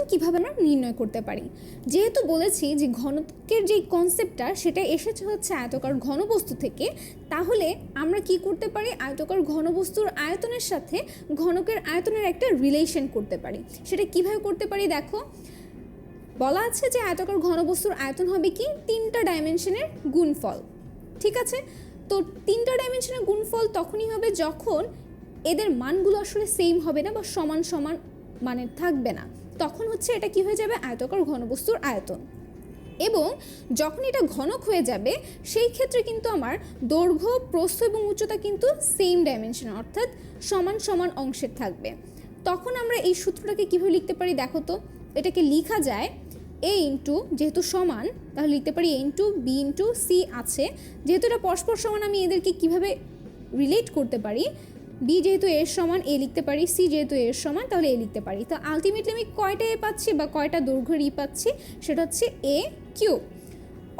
আয়তন কীভাবে আমরা নির্ণয় করতে পারি? যেহেতু বলেছি যে ঘনকের যে কনসেপ্টটা সেটা এসেছে হচ্ছে আয়তকার ঘনবস্তু থেকে, তাহলে আমরা কি করতে পারি? আয়তকার ঘনবস্তুর আয়তনের সাথে ঘনকের আয়তনের একটা রিলেশন করতে পারি। সেটা কীভাবে করতে পারি দেখো? বলা আছে যে আয়তকার ঘনবস্তুর আয়তন হবে কি? তিনটা ডাইমেনশনের গুণফল। ঠিক আছে? তো তিনটা ডাইমেনশনের গুণফল তখনই হবে যখন এদের মানগুলো আসলে সেম হবে না বা সমান সমান মানে থাকবে না। তখন হচ্ছে এটা কি হয়ে যাবে? আয়তকার ঘনবস্তুর আয়তন। এবং যখন এটা ঘনক হয়ে যাবে, সেই ক্ষেত্রে কিন্তু আমার দৈর্ঘ্য, প্রস্থ এবং উচ্চতা কিন্তু সেম ডাইমেনশন অর্থাৎ সমান সমান অংশের থাকবে। তখন আমরা এই সূত্রটাকে কীভাবে লিখতে পারি দেখো তো? এটাকে লেখা যায় এ ইন্টু যেহেতু সমান, তাহলে লিখতে পারি A into B into C আছে। যেহেতু এটা পরস্পর সমান, আমি এদেরকে কীভাবে রিলেট করতে পারি? বি যেহেতু এর সমান এ লিখতে পারি সি যেহেতু এর সমান, তাহলে এ লিখতে পারি। তো আলটিমেটলি আমি কয়টা এ পাচ্ছি বা কয়টা দৈর্ঘ্যের ই পাচ্ছি? সেটা হচ্ছে এ কিউ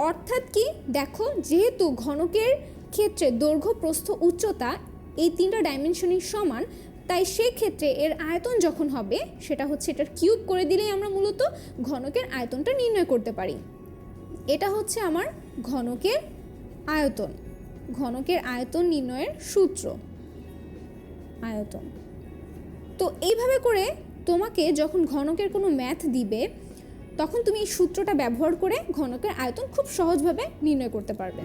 অর্থাৎ কি? দেখো, যেহেতু ঘনকের ক্ষেত্রে দৈর্ঘ্য প্রস্থ উচ্চতা এই তিনটা ডাইমেনশনই সমান, তাই সেক্ষেত্রে এর আয়তন যখন হবে, সেটা হচ্ছে এটার কিউব করে দিলেই আমরা মূলত ঘনকের আয়তনটা নির্ণয় করতে পারি। এটা হচ্ছে আমার ঘনকের আয়তন ঘনকের আয়তন নির্ণয়ের সূত্র। আয়তন। তো এইভাবে করে তোমাকে যখন ঘনকের কোনো ম্যাথ দিবে, তখন তুমি এই সূত্রটা ব্যবহার করে ঘনকের আয়তন খুব সহজভাবে নির্ণয় করতে পারবে।